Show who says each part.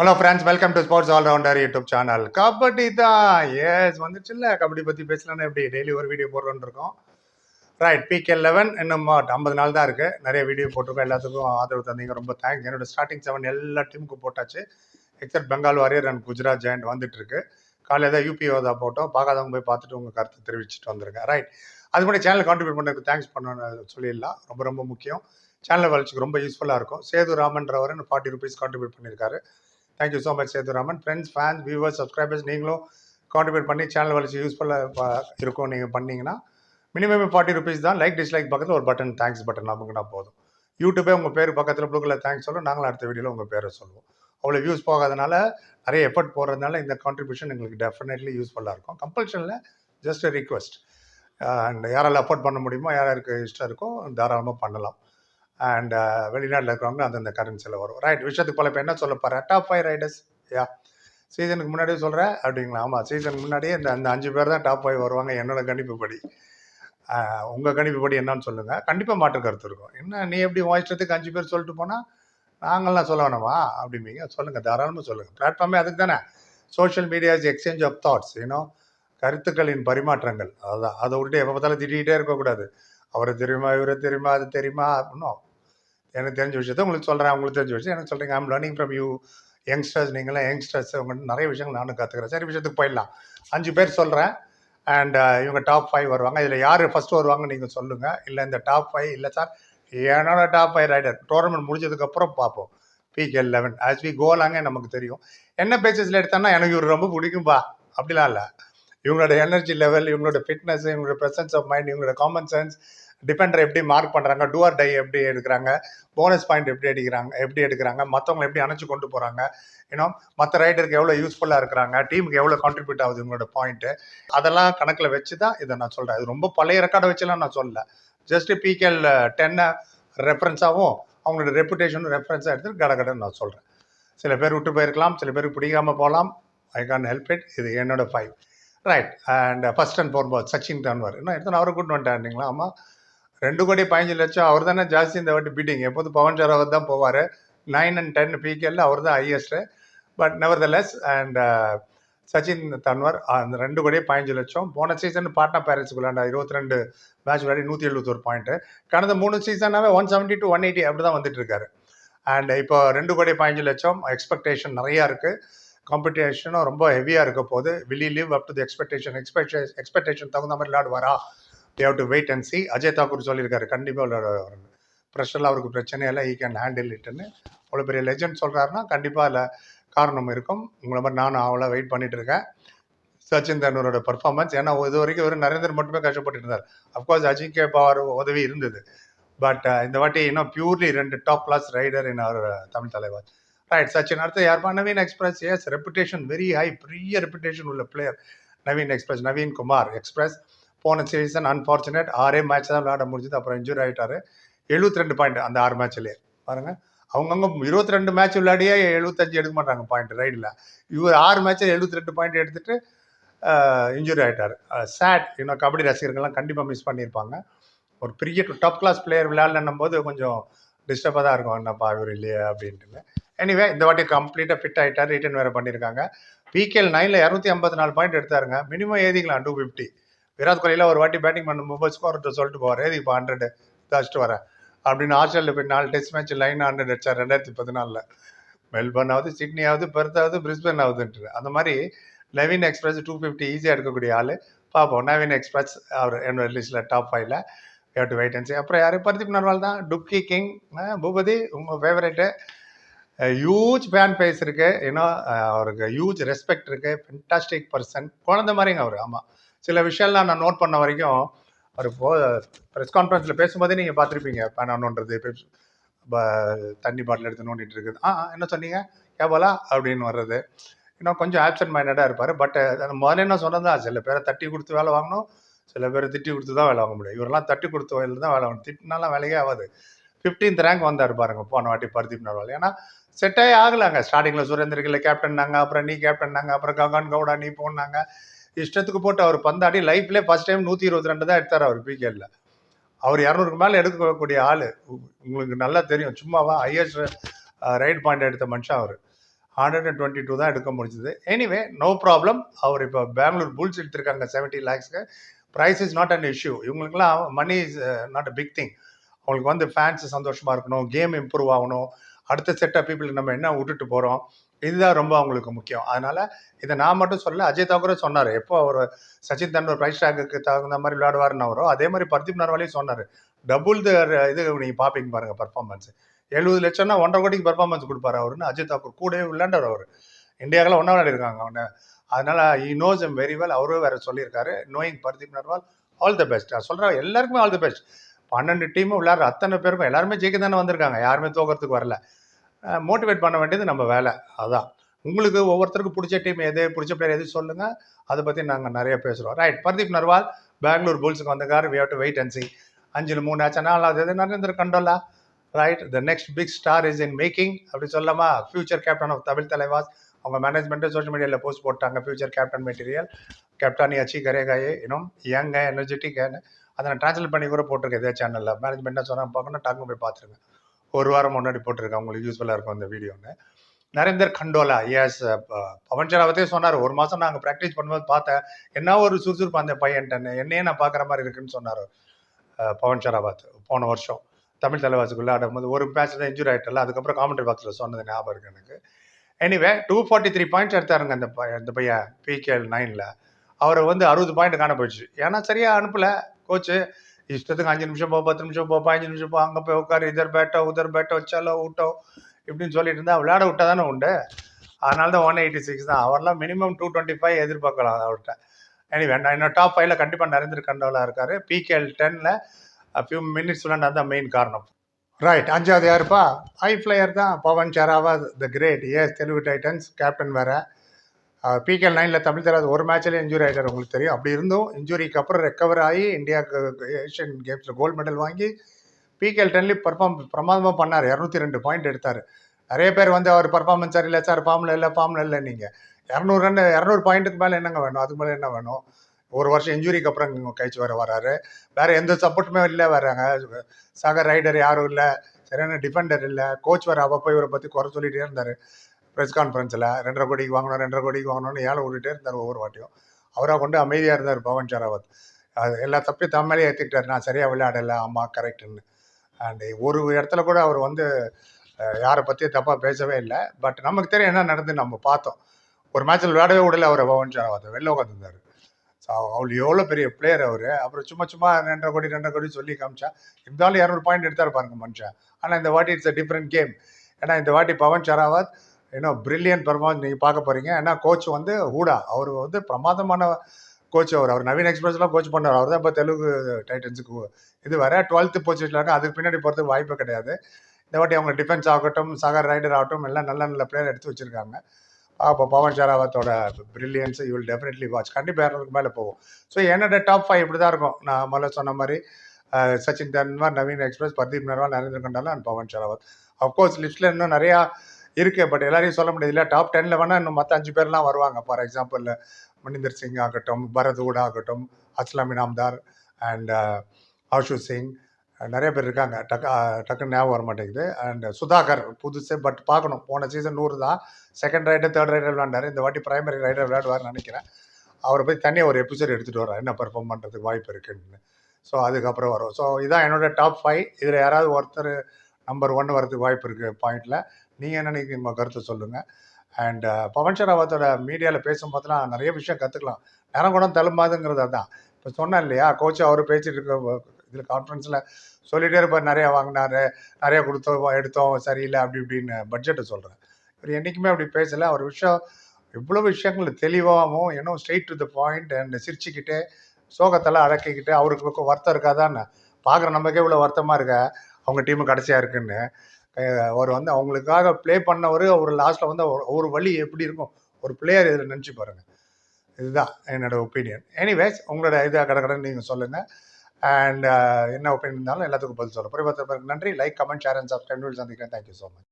Speaker 1: Hello friends welcome to sports allrounder YouTube channel kabaddi தான். எஸ் வந்துச்சுல்ல. கபடி பற்றி பேசலாம்னு எப்படி டெய்லி ஒரு வீடியோ போடுறோன்னு இருக்கோம். ரைட் பிகே லெவன் இன்னும் ஐம்பது நாள் தான் இருக்குது நிறைய வீடியோ போட்டிருக்கோம். எல்லாத்துக்கும் ஆதரவு தந்தீங்க. ரொம்ப தேங்க்ஸ் என்னோட ஸ்டார்டிங் செவன் எல்லா டீமுக்கும் போட்டாச்சு. Except Bengal warrior and Gujarat giant வந்துட்டு இருக்கு காலையில் தான் யூபிஓ தான் போட்டோம். பார்க்காதவங்க போய் பார்த்துட்டு உங்கள் கருத்து தெரிவிச்சுட்டு வந்துருங்க. ரைட் அது கூட சேனல் கான்ட்ரிபியூட் பண்ணுறதுக்கு தேங்க்ஸ் பண்ணணும் சொல்லிடலாம். ரொம்ப ரொம்ப முக்கியம். சேனல் வளர்ச்சிக்கு ரொம்ப யூஸ்ஃபுல்லாக இருக்கும். சேது ராமன்றவர் ஃபார்ட்டி ருபீஸ் கான்ட்ரிபியூட் பண்ணியிருக்காரு. Thank you so much Sethuraman. Friends fans viewers subscribers நீங்களும் கான்ட்ரிபியூட் பண்ணி சேனல் வளர்ச்சி யூஸ்ஃபுல்லாக இருக்கும் நீங்கள் பண்ணிங்கன்னா மினிமம் ஃபார்ட்டி ருபீஸ் தான். லைக் டிஸ்லைக் பக்கத்தில் ஒரு பட்டன் தேங்க்ஸ் பட்டன் நமக்குனா போதும். யூடியூபே உங்கள் பேர் பக்கத்தில் ப்ளூக்கில் தேங்க்ஸ் சொல்லும். நாங்களும் அடுத்த வீடியோவில் உங்கள் பேரை சொல்லுவோம். அவ்வளோ வியூஸ் போகாதனால நிறைய எஃபர்ட் போடுறதுனால இந்த கான்ட்ரிபியூஷன் எங்களுக்கு டெஃபினெட்லி யூஸ்ஃபுல்லாக இருக்கும். கம்பல்ஷனில் ஜஸ்ட் ரிக்வெஸ்ட் அண்ட் யாரால் அஃபோர்ட் பண்ண முடியுமோ யாருக்கு இஷ்டம் இருக்கோ தாராளமாக பண்ணலாம். அண்ட் uh, வெளிநாட்டில் இருக்கிறவங்க அந்தந்த கரன்சியில் வரும். ரைட் விஷயத்துக்கு போல இப்போ என்ன சொல்ல போகிறேன் டாப் ஃபைவ் ரைடர்ஸ் யா சீசனுக்கு முன்னாடியே சொல்கிறேன் அப்படிங்களா? ஆமாம் சீசனுக்கு முன்னாடியே இந்த அந்த அஞ்சு பேர் தான் டாப் ஃபைவ் வருவாங்க. என்னோட கணிப்புப்படி உங்கள் கணிப்புப்படி என்னன்னு சொல்லுங்கள் கண்டிப்பாக மாற்று கருத்து இருக்கும். என்ன நீ எப்படி உன் அஞ்சு பேர் சொல்லிட்டு போனால் நாங்கள்லாம் சொல்ல வேணாமா? அப்படிம்பீங்க. சொல்லுங்கள் தாராளமாக சொல்லுங்கள் பிளாட்ஃபார்மே அதுக்கு தானே. Social media is exchange of thoughts you know கருத்துக்களின் பரிமாற்றங்கள். அதுதான் அதை விட்டு எப்போ பார்த்தாலும் திட்டிகிட்டே இருக்கக்கூடாது. அவரை தெரியுமா இவரை தெரியுமா அது தெரியுமா? அப்படின்னும் எனக்கு தெரிஞ்ச விஷயத்த உங்களுக்கு சொல்கிறேன் உங்களுக்கு தெரிஞ்ச விஷயம் எனக்கு சொல்கிறீங்க I'm learning from you youngsters நீங்களாம் யங்ஸ்டர்ஸ் உங்கள்கிட்ட நிறைய விஷயங்கள் நானும் கற்றுக்கிறேன் சரி விஷயத்துக்கு போயிடலாம். அஞ்சு பேர் சொல்கிறேன் அண்ட் uh, இவங்க டாப் ஃபைவ் வருவாங்க. இதில் யார் ஃபஸ்ட்டு வருவாங்க நீங்கள் சொல்லுங்கள் இல்லை இந்த டாப் ஃபைவ் இல்லை சார் என்னோட டாப் ஃபைவ் ரைடர் டோர்னமெண்ட் முடிஞ்சதுக்கப்புறம் பார்ப்போம். பிகே லெவன் ஆஸ் வி கோலாங்க நமக்கு தெரியும். என்ன பேச்சஸில் எடுத்தோன்னா எனக்கு இவர் ரொம்ப பிடிக்கும்பா. அப்படிலாம் இல்லை. இவங்களோட எனர்ஜி லெவல் இவங்களோட ஃபிட்னஸ் இவங்களோட ப்ரெசன்ஸ் ஆஃப் மைண்ட் இவங்களோட காமன் சென்ஸ் டிபெண்டர் எப்படி மார்க் பண்ணுறாங்க டூஆர் டை எப்படி எடுக்கிறாங்க போனஸ் பாயிண்ட் எப்படி எடுக்கிறாங்க எப்படி எடுக்கிறாங்க மற்றவங்களை எப்படி அணைச்சு கொண்டு போகிறாங்க ஏன்னா மற்ற ரைடருக்கு எவ்வளோ யூஸ்ஃபுல்லாக இருக்கிறாங்க டீமுக்கு எவ்வளோ கான்ட்ரிபியூட் ஆகுது இவங்களோட பாயிண்ட்டு அதெல்லாம் கணக்கில் வச்சு தான் இதை நான் சொல்கிறேன் இது ரொம்ப பழைய ரெக்கார்டை வச்சுலாம் நான் சொல்லல. ஜஸ்ட் பிகேல் டென்னை ரெஃபரன்ஸாகவும் அவங்களோட ரெப்புடேஷனும் ரெஃபரன்ஸாக எடுத்து கடகடன்னு நான் சொல்கிறேன் சில பேர் விட்டு போயிருக்கலாம் சில பேருக்கு பிடிக்காமல் போகலாம். ஐ கான் ஹெல்ப் இட் இது என்னோட five right and first and foremost Sachin Tanwar இன்னும் எடுத்து அவரை கூட்டு வந்துட்டாருங்களா ஆமாம் ரெண்டு கோடி பதினஞ்சு லட்சம் அவர் தானே ஜாஸ்தி இந்த வாட்டி பீட்டிங் எப்போது பவன் சரவத் தான் போவார்? நைன் அண்ட் டென் பிகேல அவர் தான் highest but never the less and Sachin Tanwar அந்த ரெண்டு கோடியே பதினஞ்சு லட்சம். போன சீசன் பாட்னா பேரண்ட்ஸ் விளையாண்ட இருபத்தி ரெண்டு மேட்ச் விளையாடி நூற்றி எழுபத்தொரு பாயிண்ட்டு கடந்த மூணு சீசனாகவே one seventy to one eighty அப்படி தான் வந்துட்டு இருக்காரு. அண்ட் இப்போ ரெண்டு கோடி பதினஞ்சு லட்சம். எக்ஸ்பெக்டேஷன் நிறையா இருக்குது காம்படிஷனும் ரொம்ப ஹெவியாக இருக்க போது will live up to the expectation expectation expectation தகுந்த மாதிரி விளையாடுவாரா? We have to wait and see Ajay Thakur சொல்லியிருக்காரு கண்டிப்பாக விளையாடுவார் ப்ரெஷரில் அவருக்கு பிரச்சனையெல்லாம் ஈ கேன் ஹேண்டில் இட்டுன்னு அவ்வளோ பெரிய லெஜண்ட் சொல்கிறாருன்னா கண்டிப்பாக அதில் காரணம் இருக்கும். உங்களை மாதிரி நானும் அவ்வளோ வெயிட் பண்ணிகிட்டு இருக்கேன். சச்சின் தண்டூரோட பர்ஃபார்மன்ஸ் ஏன்னா இது வரைக்கும் வெறும் நரேந்திரன் மட்டுமே கஷ்டப்பட்டு இருந்தார். அஃப்கோர்ஸ் அஜிங்கே பவர் உதவி இருந்தது. பட் இந்த வாட்டி இன்னும் பியூர்லி ரெண்டு top class raider in our Tamil Thalaivar. Right Sachin அடுத்து யாருப்பா Naveen express yes reputation very high பெரிய ரெப்புடேஷன் உள்ள player Naveen express Naveen Kumar express போன சீசன் அன்ஃபார்ச்சுனேட் ஆறே மேட்ச் தான் விளையாட முடிஞ்சது. அப்புறம் இன்ஜூரி ஆகிட்டாரு எழுபத்தி ரெண்டு பாயிண்ட் அந்த ஆறு மேட்ச்லேயே பாருங்கள் அவங்கவுங்க இருபத்தி ரெண்டு மேட்ச் விளையாடியே எழுபத்தஞ்சு எடுக்க மாட்டாங்க பாயிண்ட் ரைடில் இவர் ஆறு மேட்ச்சில் எழுபத்தி ரெண்டு பாயிண்ட் எடுத்துட்டு இன்ஜுரி ஆகிட்டார் சேட் இன்னும் கபடி ரசிகர்கள்லாம் கண்டிப்பாக மிஸ் பண்ணியிருப்பாங்க. ஒரு பெரிய டாப் கிளாஸ் பிளேயர் விளையாடணும் போது கொஞ்சம் டிஸ்டர்பாக தான் இருக்கும். என்னப்பா இவர் இல்லையே அப்படின்ட்டு எனிவே இந்த வாட்டி கம்ப்ளீட்டாக ஃபிட் ஆகிட்டார் ரிட்டர்ன் வேறு பண்ணியிருக்காங்க. பிகேஎல் நைனில் இரநூத்தி ஐம்பத்தி நாலு பாயிண்ட் எடுத்தாருங்க. மினிமம் ஏதிங்களா டூ ஃபிஃப்டி விராட் கோலியில் ஒரு வாட்டி பேட்டிங் பண்ணும்போது ஸ்கோர் சொல்லிட்டு போவார். இப்போ ஹண்ட்ரட் தச்சுட்டு வரேன் அப்படின்னு ஆஸ்திரேலியா போய் நாலு டெஸ்ட் மேட்ச் லைன் ஹண்ட்ரட் அடிச்சார் ரெண்டாயிரத்தி பதினாலில். மெல்பர்ன் ஆகுது சிட்னி ஆகுது பெர்த் ஆகுது பிரிஸ்பன் ஆகுதுன்ட்டு அந்த மாதிரி நவீன் எக்ஸ்பிரஸ் டூ ஃபிஃப்டி ஈஸியாக எடுக்கக்கூடிய ஆள். பார்ப்போம் நவீன் எக்ஸ்பிரஸ் அவர் என்னோட லிஸ்ட்டில் டாப் ஃபைவ்ல ஹேவ் டு வெயிட் அண்ட் அப்புறம் யார்? பர்தீப் நர்வால் தான். டுப்கி கிங் பூபதி உங்கள் ஃபேவரேட்டு ஹியூஜ் ஃபேன் பேஸ் இருக்குது ஏன்னா அவருக்கு ஹியூஜ் ரெஸ்பெக்ட் இருக்குது ஃபென்டாஸ்டிக் பர்சன் குழந்த மாதிரிங்க அவர். ஆமாம் சில விஷயம்லாம் நான் நோட் பண்ண வரைக்கும் அவர் போ ப்ரெஸ் கான்ஃபரன்ஸில் பேசும்போதே நீங்கள் பார்த்துருப்பீங்க பேனானோன்றது தண்ணி பாட்டில் எடுத்து நோண்டிட்டு இருக்குது. ஆ என்ன சொன்னீங்க? கேபலா அப்படின்னு வர்றது. இன்னும் கொஞ்சம் ஆப்சன்ட் மைண்டடாக இருப்பார். பட் அந்த முதல்ல என்ன சொன்னதா சில பேரை தட்டி கொடுத்து வேலை வாங்கணும் சில பேர் திட்டி கொடுத்து தான் வேலை வாங்க முடியும். இவரெல்லாம் தட்டி கொடுத்து வயலில் தான் வேலை வாங்கணும். திட்டினாலாம் வேலையே ஆகாது. ஃபிஃப்டீன்த் ரேங்க் வந்தார் பாருங்க போன வாட்டி பர்தீப் நர்வால் ஏன்னா செட்டே ஆகலாங்க. ஸ்டார்டிங்கில் சுரேந்தர் கேப்டன் கேப்டன்னாங்க அப்புறம் நீ கேப்டன் நாங்கள் அப்புறம் கங்கன் கவுடா நீ போனாங்க இஷ்டத்துக்கு போட்டு அவர் பந்தாடி லைஃப்லேயே ஃபர்ஸ்ட் டைம் நூற்றி இருபத்தி ரெண்டு தான் எடுத்தார் அவர் பிகேல அவர் இரநூறுக்கு மேலே எடுக்கக்கூடிய ஆள். உங்களுக்கு நல்லா தெரியும். சும்மாவா ஹையஸ்ட் ரைட் பாயிண்ட் எடுத்த மனுஷன் அவர். ஹண்ட்ரட் அண்ட் டுவெண்ட்டி டூ தான் எடுக்க முடிஞ்சது. எனிவே நோ ப்ராப்ளம் அவர் இப்போ பெங்களூர் புல்ஸ் எடுத்திருக்காங்க seventy லேக்ஸ்க்கு price is not and issue இவங்களுக்குலாம் money is not a big thing அவங்களுக்கு வந்து ஃபேன்ஸ் சந்தோஷமாக இருக்கணும். கேம் இம்ப்ரூவ் ஆகணும். அடுத்த செட் ஆஃப் பீப்புளுக்கு நம்ம என்ன விட்டுட்டு போகிறோம் இதுதான் ரொம்ப அவங்களுக்கு முக்கியம். அதனால் இதை நான் மட்டும் சொல்ல அஜய் தாக்கூரே சொன்னார். எப்போ அவர் சச்சின் தெண்டுல்கர் பிரைஸ் டேங்குக்கு தகுந்த மாதிரி விளையாடுவாருன்னு அவரோ அதே மாதிரி பர்தீப் நர்வாலையும் சொன்னார். டபுள் த இது நீங்கள் பார்ப்பீங்க பாருங்க பர்ஃபார்மன்ஸ் எழுபது லட்சம்னா ஒன்றரை கோடிக்கு பர்ஃபார்மன்ஸ் கொடுப்பாரு அவருன்னு அஜய் தாக்கூர். கூடவே விளையாண்டவர் அவர். இந்தியாவில் ஒன்றா விளையாடிருக்காங்க அவனை. அதனால் he knows him very well அவரும் வேறு சொல்லியிருக்காரு. Knowing Pardeep Narwal all the best நான் சொல்கிறேன் எல்லாருக்குமே ஆல் த பெஸ்ட் பன்னெண்டு டீமும் விளையாடுற அத்தனை பேருக்கும் எல்லாருமே ஜெயிக்க தானே வந்திருக்காங்க. யாருமே தோக்கிறதுக்கு வரல. மோட்டிவேட் பண்ண வேண்டியது நம்ம வேலை. அதான். உங்களுக்கு ஒவ்வொருத்தருக்கும் பிடிச்ச டீம் எது பிடிச்ச பிளேயர் எது சொல்லுங்கள் அதை பற்றி நாங்கள் நிறைய பேசுகிறோம் ரைட் பர்தீப் நர்வால் பெங்களூர் புல்ஸுக்கு வந்திருக்காரு. We have to wait and see அஞ்சில் மூணு ஆச்சு நாலாவது Narendra Kandola right the next big star is in making அப்படி சொல்லாமா future captain of Tamil Thalaivas. அவங்க மேனேஜ்மெண்ட்டு சோஷியல் மீடியாவில் போஸ்ட் போட்டாங்க. ஃபியூச்சர் கேப்டன் மெட்டீரியல் கேப்டன் அச்சி கரேகாயே இன்னும் யங் எனர்ஜெட்டிக் அதை நான் ட்ரான்ஸ்லேட் பண்ணி கூட போட்டிருக்கேன் இதே சேனலில் மேனேஜ்மெண்ட்டாக சொன்னால் பார்க்கணும். டக்குன்னு போய் பார்த்துருங்க. ஒரு வாரம் முன்னாடி போட்டிருக்கேன் உங்களுக்கு யூஸ்ஃபுல்லாக இருக்கும் இந்த வீடியோன்னு. நரேந்தர் கண்டோலா எஸ் பவன் ஷராவத்தே சொன்னார் ஒரு மாதம் நாங்கள் ப்ராக்டிஸ் பண்ணும்போது பார்த்தேன் என்ன ஒரு சுறுசுறுப்பு அந்த பையன்ட்டன்னு என்னையே நான் பார்க்குற மாதிரி இருக்குன்னு சொன்னார் பவன் ஷராவத் போன வருஷம். தமிழ் தலைவாசிக்குள்ளே ஆடும்போது ஒரு மேட்ச் தான் இன்ஜுரி ஆகிட்டல அதுக்கப்புறம் காமெண்ட்ரி பாக்ஸில் சொன்னது ஞாபகம் இருக்கு எனக்கு. Anyway two forty three points எடுத்தாருங்க அந்த பையன் இந்த பையன் பிகேஎல் நைனில் அவரை வந்து அறுபது பாயிண்ட் காண போயிடுச்சு. ஏன்னா சரியாக அனுப்பலை கோச்சு இஷ்டத்துக்கு அஞ்சு நிமிஷம் போ பத்து நிமிஷம் போப்பா அஞ்சு நிமிஷம் போ அங்கே போய் உட்காரு இதர் பேட்டோ உதர் பேட்டோ வச்சாலோ ஊட்டோ இப்படின்னு சொல்லிட்டு இருந்தா விளையாட விட்டா தானே உண்டு. அதனால தான் ஒன் எயிட்டி சிக்ஸ் தான். அவர்லாம் மினிமம் டூ டுவெண்ட்டி ஃபைவ் எதிர்பார்க்கலாம் அவர்கிட்ட. எனிவே நான் இன்னும் டாப் ஃபைவ்ல கண்டிப்பாக நரேந்திர கண்டோலா இருக்காரு. பிகேஎல் டென்னில் ஃபியூ மினிட்ஸ் விளையாண்டா தான் மெயின் காரணம். ரைட் அஞ்சாவது யாருப்பா? ஹை ஃப்ளையர் தான் Pawan Sehrawat the great ace Telugu Titans captain வேற. பிகேஎல் நைனில் தமிழ் தராது. ஒரு மேட்ச்லேயே இன்ஜுரி ஆகிட்டார் உங்களுக்கு தெரியும். அப்படி இருந்தும் இன்ஜுரிக்கு அப்புறம் ரெக்கவர் ஆகி இந்தியாவுக்கு ஏஷியன் கேம்ஸில் கோல்டு மெடல் வாங்கி பிகேஎல் டென்லேயும் பர்ஃபார்ம் பிரமாதமாக பண்ணார். இரநூத்தி ரெண்டு பாயிண்ட் எடுத்தார். நிறைய பேர் வந்து அவர் பர்ஃபார்மன்ஸ் சரியில்லை சார் ஃபார்மில் இல்லை ஃபார்மில் இல்லை நீங்கள் இரநூறு ரன் இரநூறு பாயிண்ட்டுக்கு மேலே என்னங்க வேணும்? அதுக்கு மேலே என்ன வேணும்? ஒரு வருஷம் இன்ஜுரிக்கு அப்புறம் கழிச்சு வர வராரு. வேறு எந்த சப்போர்ட்டுமே இல்லை வராங்க சக ரைடர் யாரும் இல்லை. சரியான டிஃபெண்டர் இல்லை. கோச் வர அப்பப்போ இவரை பற்றி குறை சொல்லிகிட்டே இருந்தார். ப்ரெஸ் கான்ஃபரன்ஸில் ரெண்டரை கோடிக்கு வாங்கணும் ரெண்டரை கோடிக்கு வாங்கணும்னு ஏழை விட்டுட்டே இருந்தார் ஒவ்வொரு வாட்டியும். அவராக கொண்டு அமைதியாக இருந்தார் பவன் ஷராவத் அது எல்லா தப்பையும் தம்மாலே ஏற்றுக்கிட்டார் நான் சரியாக விளையாடலை ஆமாம் கரெக்டுன்னு அண்ட் ஒரு இடத்துல கூட அவர் வந்து யாரை பற்றியும் தப்பாக பேசவே இல்லை. பட் நமக்கு தெரியும் என்ன நடந்து நம்ம பார்த்தோம். ஒரு மேட்ச்சில் விளையாடவே விடல அவர் பவன் ஷராவத் வெளில உட்காந்துருந்தார் ஸோ அவள் எவ்வளோ பெரிய பிளேயர் அவர். அப்புறம் சும்மா சும்மா ரெண்டரை கோடி ரெண்டரை கோடி சொல்லி காமிச்சா இருந்தாலும் இரநூறு பாயிண்ட் எடுத்தார் பாருங்க மனுஷன். ஆனால் இந்த வாட்டி இட்ஸ் அ டிஃப்ரெண்ட் கேம் ஏன்னா இந்த வாட்டி பவன் ஷராவத் இன்னும் பிரில்லியன் பர்ஃபார்மன்ஸ் நீங்கள் பார்க்க போகிறீங்க ஏன்னா கோச் வந்து ஹூடா. அவர் வந்து பிரமாதமான கோச் அவர். அவர் நவீன் எக்ஸ்பிரஸ்லாம் கோச் பண்ணார். அவர் தான் இப்போ தெலுங்கு டைட்டன்ஸுக்கு இது வர டுவெல்த்து பொசிஷனில் இருக்க அதுக்கு பின்னாடி போகிறதுக்கு வாய்ப்பே கிடையாது. இந்த வாட்டி அவங்க டிஃபென்ஸ் ஆகட்டும் சகர் ரைடர் ஆகட்டும் எல்லாம் நல்ல நல்ல பிளேயர் எடுத்து வச்சுருக்காங்க. அப்போ Pawan ஷராவத்தோட brilliance you will definitely watch கண்டிப்பாக இரநூறுக்கு மேலே போகும். ஸோ என்னோட டாப் ஃபைவ் இப்படி தான் இருக்கும். நான் முதல்ல சொன்ன மாதிரி Sachin Tanwar Naveen Express Pardeep Narwal Narender Kandola and Pawan Sehrawat. Of course லிஸ்ட்டில் இன்னும் நிறையா இருக்கு பட் எல்லாரையும் சொல்ல முடியாது இல்லை டாப் டென்ல வேணால் இன்னும் மற்ற அஞ்சு பேர்லாம் வருவாங்க. ஃபார் எக்ஸாம்பிள் மணிந்தர் சிங் ஆகட்டும் பரத் ஊடா ஆகட்டும் அஸ்லாம் இனாம்தார் uh, அண்ட் ஆஷு சிங். நிறைய பேர் இருக்காங்க. டக்கு டக்குன்னு ஞாபகம் வர மாட்டேங்குது. அண்ட் சுதாகர் புதுசு பட் பார்க்கணும். போன சீசன் நூறு தான். செகண்ட் ரைடர் தேர்ட் ரைடர் விளாண்டார் இந்த வாட்டி பிரைமரி ரைடர் விளையாடுவார்னு நினைக்கிறேன். அவரை போய் தனியாக ஒரு எபிசோட் எடுத்துகிட்டு வரோம் என்ன பெர்ஃபார்ம் பண்ணுறதுக்கு வாய்ப்பு இருக்குன்னு. ஸோ அதுக்கப்புறம் வரும். ஸோ இதான் என்னோட டாப் ஃபைவ் இதில் யாராவது ஒருத்தர் நம்பர் ஒன் வரதுக்கு வாய்ப்பு இருக்குது பாயிண்டில் நீங்கள் என்ன நினைக்கிறீங்க? கருத்தை சொல்லுங்கள் அண்ட் பவன் ஷராவத்தோட மீடியாவில் பேசும்போதெல்லாம் நிறைய விஷயம் கற்றுக்கலாம் நேரம் கூட தழும்பாதுங்கிறது தான் இப்போ சொன்னேன் இல்லையா? கோச் அவர் பேசிட்டு இருக்க இதில் கான்ஃபரன்ஸில் சொல்லிகிட்டே இருப்பார். நிறையா வாங்கினாரு. நிறையா கொடுத்தோம் எடுத்தோம். சரியில்லை அப்படி இப்படின்னு பட்ஜெட்டை சொல்கிறேன் இவர் என்றைக்குமே அப்படி பேசலை. அவர் விஷயம் இவ்வளோ விஷயங்கள் தெளிவாகவும் இன்னும் straight to the point and சிரிச்சுக்கிட்டே சோகத்தெல்லாம் அடக்கிக்கிட்டு அவருக்கு வருத்தம் இருக்காதான்னு. பார்க்குற நமக்கே இவ்வளோ வருத்தமாக இருக்க? அவங்க டீமு கடைசியாக இருக்குன்னு. அவர் வந்து அவங்களுக்காக ப்ளே பண்ணவர் அவர் லாஸ்ட்டில் வந்து ஒரு வழி எப்படி இருக்கும் ஒரு பிளேயர் இதில் நினச்சி பாருங்கள் இதுதான் என்னோட ஒப்பீனியன் எனிவேஸ் உங்களோட இதாக கடை கடன் நீங்கள் சொல்லுங்கள் அண்ட் என்ன ஒப்பீனியன் இருந்தாலும் எல்லாத்துக்கும் பதில் சொல்ல புரியும் நன்றி. Like comment share and subscribe சந்திக்கிறேன். Thank you so much